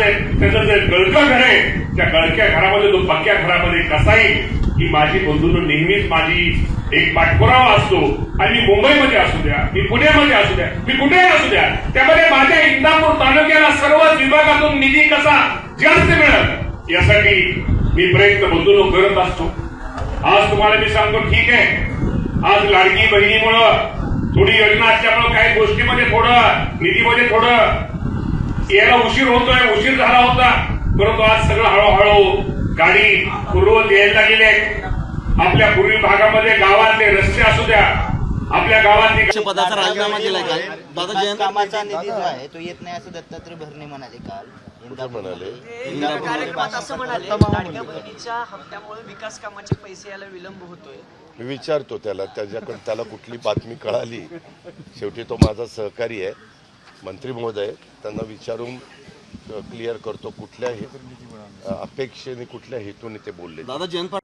त्याचं जे गळकं घर आहे त्या गळक्या घरामध्ये तो पक्क्या घरामध्ये कसा येईल ही माझी बंधून नेहमीच माझी एक पाठपुरावा असतो. आणि मी मुंबईमध्ये असू द्या मी पुण्यामध्ये असू द्या मी कुठेही असू द्या त्यामध्ये माझ्या इंदापूर तालुक्याला सर्व विभागातून निधी कसा जास्त मिळत यासाठी मी प्रयत्न बंधून करत असतो. आज तुम्हाला मी सांगतो ठीक आहे. आज लाडकी बहिणीमुळं थोडी योजना असल्यामुळं काही गोष्टीमध्ये थोडं निधीमध्ये थोडं यायला उशीर होतोय उशीर झाला होता. परंतु आज सगळं हळूहळू गाडी पूर्वत यायला लागलेली आहे. आपल्या पूर्वी भागामध्ये गावातले रस्ते असू द्या आपल्या गावातली पदाचा राजीनामा दिलाय काल दादा जयंत? कामाचा निधी जो आहे तो येत नाही असं दत्तात्रय भरणे म्हणाले काल. म्हणाले? इंदापूरमध्ये कार्यक्रमात असं म्हणाले भाषण- लाडक्या बहिणीच्या हप्त्यामुळे विकास कामाचे पैसे यायला विलंब होतोय. मी विचारतो त्याला त्याच्याकडे त्याला कुठली बातमी कळाली? शेवटी तो माझा सहकारी आहे. मंत्री महोदय त्यांना विचारून क्लिअर करतो कुठल्या हे अपेक्षेने कुठल्या हेतूने ते बोलले. दादा जयंत